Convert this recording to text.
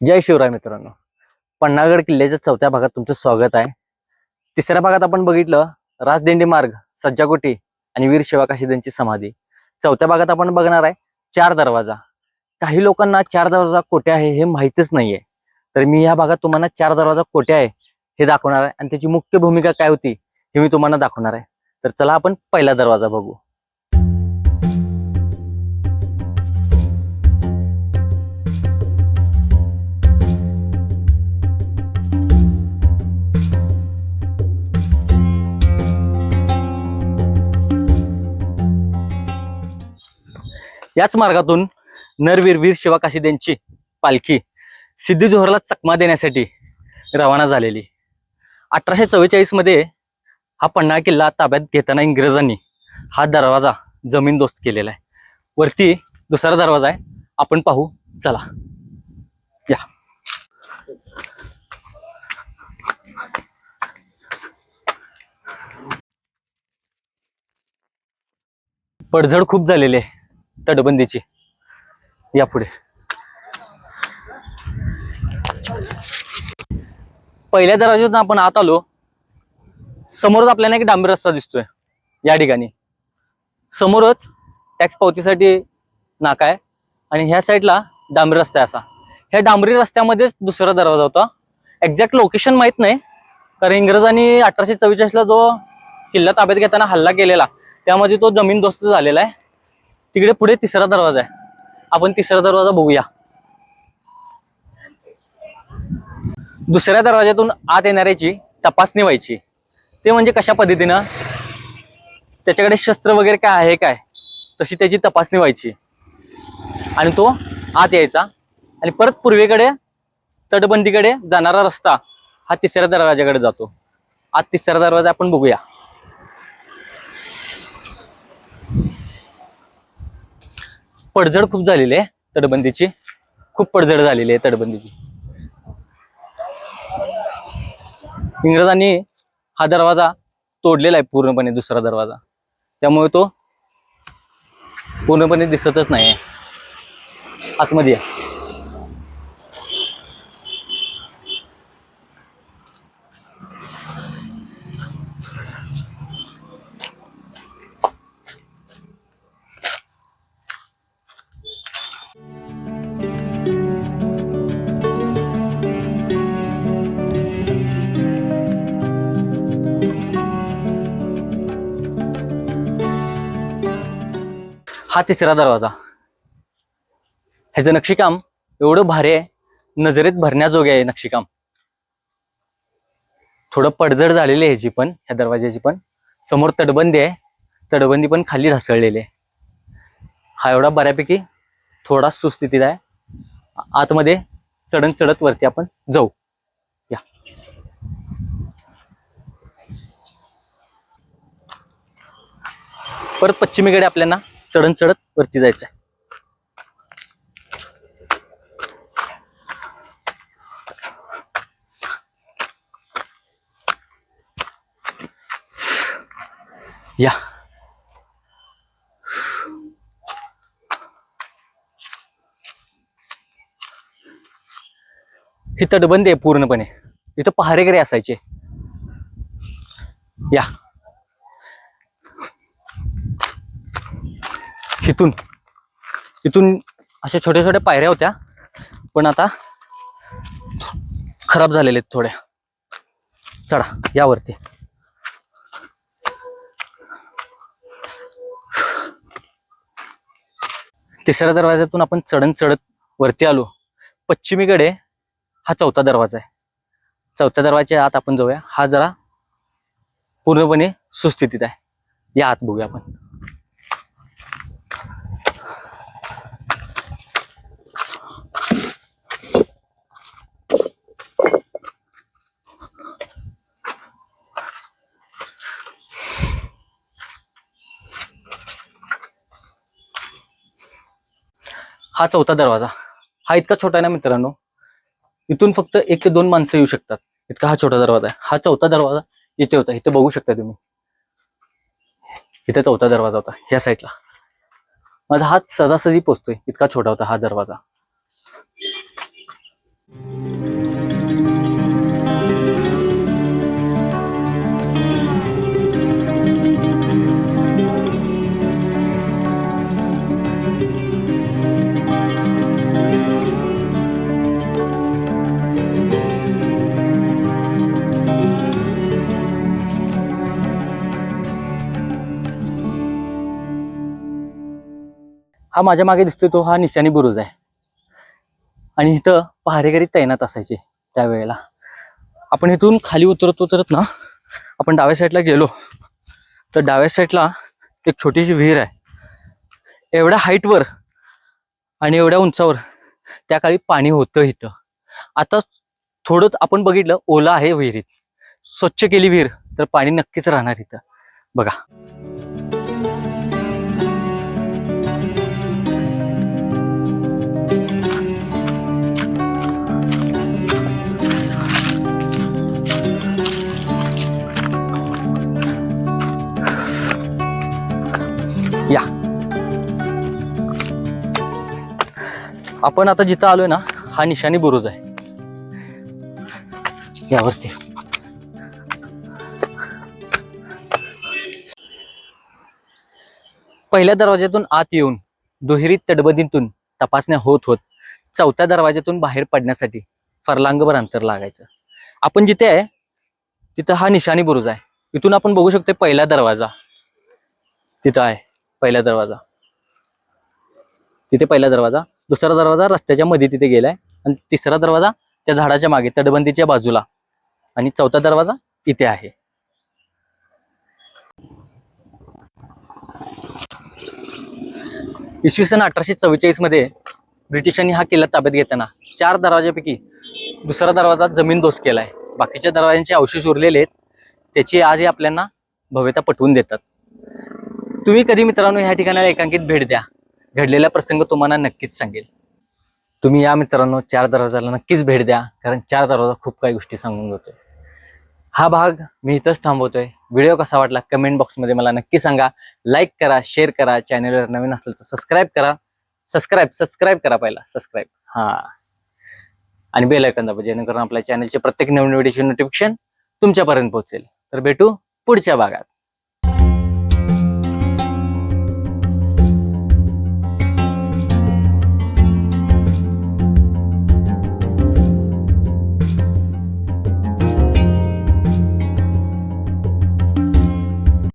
जय शिवराय मित्रांनो. पन्हागड किल्ल्याच्या चौथ्या भागात तुमचं स्वागत आहे. तिसऱ्या भागात आपण बघितलं राजदिंडी मार्ग सज्जाकोटी आणि वीर शिवाकाशीदांची समाधी. चौथ्या भागात आपण बघणार आहे चार दरवाजा. काही लोकांना चार दरवाजा कोठे आहे हे माहितीच नाहीये. तर मी या भागात तुम्हाला चार दरवाजा कोठे आहे हे दाखवणार आहे आणि त्याची मुख्य भूमिका काय होती हे मी तुम्हाला दाखवणार आहे. तर चला आपण पहिला दरवाजा बघू. याच मार्गातून नरवीर वीर शिवा काशीदेंची पालखी सिद्धी जोहरला चकमा देण्यासाठी रवाना झालेली. अठराशे चव्वेचाळीसमध्ये हा पन्हाळा किल्ला ताब्यात घेताना इंग्रजांनी हा दरवाजा जमीनदोस्त केलेला आहे. वरती दुसरा दरवाजा आहे. आपण पाहू. चला. या. पडझड खूप झालेली आहे. तटबंदीची. यापुढे पहिल्या दरवाज्यातून आपण आत आलो. समोरच आपल्याला एक डांबरी रस्ता दिसतोय. या ठिकाणी. समोरच टॅक्स पावतीसाठी नाका आहे. आणि ह्या साईडला डांबरी रस्ता आहे असा. ह्या डांबरी रस्त्यामध्येच दुसरा दरवाजा होता. एक्झॅक्ट लोकेशन माहीत नाही. कारण इंग्रजांनी अठराशे चव्वेचाळीसला जो किल्ला ताब्यात घेताना हल्ला केलेला त्यामध्ये तो जमीनदोस्त झालेला आहे. तिकडे पुढे तिसरा दरवाजा आहे. आपण तिसरा दरवाजा बघूया. दुसऱ्या दरवाज्यातून आत येणाऱ्याची तपासणी व्हायची. ते म्हणजे कशा पद्धतीनं? त्याच्याकडे शस्त्र वगैरे काय आहे काय? तशी त्याची तपासणी व्हायची. आणि तो आत यायचा. आणि परत पूर्वेकडे तटबंदीकडे जाणारा रस्ता हा तिसऱ्या दरवाजाकडे जातो. आज तिसरा दरवाजा आपण बघूया. पडझड खूप झालेली आहे तटबंदीची. खूप पडझड झालेली आहे तटबंदीची. इंग्रजांनी हा दरवाजा तोडलेला आहे पूर्णपणे दुसरा दरवाजा. त्यामुळे तो पूर्णपणे दिसतच नाही आतमध्ये या. हा तिसरा दरवाजा. ह्याचं नक्षीकाम एवढं भारी आहे नजरेत भरण्याजोगे आहे नक्षीकाम. थोडं पडझड झालेली आहे ह्याची पण ह्या दरवाजाची पण. समोर तटबंदी आहे तटबंदी पण खाली ढासळलेली आहे. हा एवढा बऱ्यापैकी थोडा सुस्थितीत आहे. आतमध्ये चढण चढत वरती आपण जाऊ. या. परत पश्चिमेकडे आपल्याला चढण चढत वरती जायचं आहे. या. ही तटबंदी आहे पूर्णपणे. इथं पहारेकरी असायचे. या. इथून. इथून अशा छोट्या छोट्या पायऱ्या होत्या पण आता खराब झालेल्या आहेत थोड्या चढा यावरती. तिसऱ्या दरवाज्यातून आपण चढण चढत वरती आलो. पश्चिमेकडे हा चौथा दरवाजा आहे. चौथ्या दरवाजाच्या आत आपण जाऊया. हा जरा पूर्णपणे सुस्थितीत आहे. या आत बघूया आपण. हा चौथा दरवाजा. हा इतका छोटा आहे ना मित्रांनो? इथून फक्त एक ते दोन माणसं येऊ शकतात. इतका हा छोटा दरवाजा आहे. हा चौथा दरवाजा इथे होता. इथे बघू शकता तुम्ही. इथे चौथा दरवाजा होता ह्या साईडला. माझा हात सहजासहजी पोचतोय. इतका छोटा होता हा दरवाजा. हा माझ्या मागे दिसतोय तो हा निशाणी बुरुज आहे. आणि इथं पहारेकरी तैनात असायचे त्यावेळेला. आपण इथून खाली उतरत उतरत ना आपण डाव्या साईडला गेलो तर डाव्या साईडला एक छोटीशी विहीर आहे. एवढ्या हाईटवर आणि एवढ्या उंचावर त्या काळी पाणी होतं इथं. आता थोडं आपण बघितलं ओला आहे विहिरीत. स्वच्छ केली विहीर तर पाणी नक्कीच राहणार इथं. बघा. या. आपण आता जिथं आलोय ना हा निशाणी बुरुज आहे. यावरती. पहिल्या दरवाज्यातून आत येऊन दुहेरी तडबदीतून तपासण्या होत होत चौथ्या दरवाज्यातून बाहेर पडण्यासाठी फरलांगभर अंतर लागायचं. आपण जिथे आहे तिथं हा निशाणी बुरुज आहे. इथून आपण बघू शकतो पहिला दरवाजा तिथं आहे. पहिला दरवाजा. तिथे पहिला दरवाजा दुसरा दरवाजा रस्त्याच्या मध्ये तिथे गेलाय आणि तिसरा दरवाजा त्या झाडाच्या मागे तटबंदीच्या बाजूला आणि चौथा दरवाजा इथे आहे. इसवी सन अठराशे चव्वेचाळीसमध्ये ब्रिटिशांनी हा किल्ला ताब्यात घेताना चार दरवाजापैकी दुसरा दरवाजा जमीन दोष केलाय. बाकीच्या दरवाजांचे अवशेष उरलेले आहेत त्याची आज आपल्याला भव्यता पटवून देतात. तुम्ही कधी मित्रांनो ह्या ठिकाणाला एकांकित भेट द्या. घडलेला प्रसंग तुम्हाला नक्कीच सांगेल. तुम्ही या मित्रांनो चार दरवाजाला नक्कीच भेट द्या कारण चार दरवाजा खूप काही गोष्टी सांगून जातोय. हा भाग मी इथंच थांबवतोय. व्हिडिओ कसा वाटला कमेंट बॉक्समध्ये मला नक्की सांगा. लाईक करा शेअर करा. चॅनलवर नवीन असेल तर सबस्क्राईब करा. सबस्क्राईब सबस्क्राईब करा पहिला. सबस्क्राईब. हा. आणि बेल ऐकन दाबा जेणेकरून आपल्या चॅनलचे प्रत्येक नवीन व्हिडिओचे नोटिफिकेशन तुमच्यापर्यंत पोहोचेल. तर भेटू पुढच्या भागात.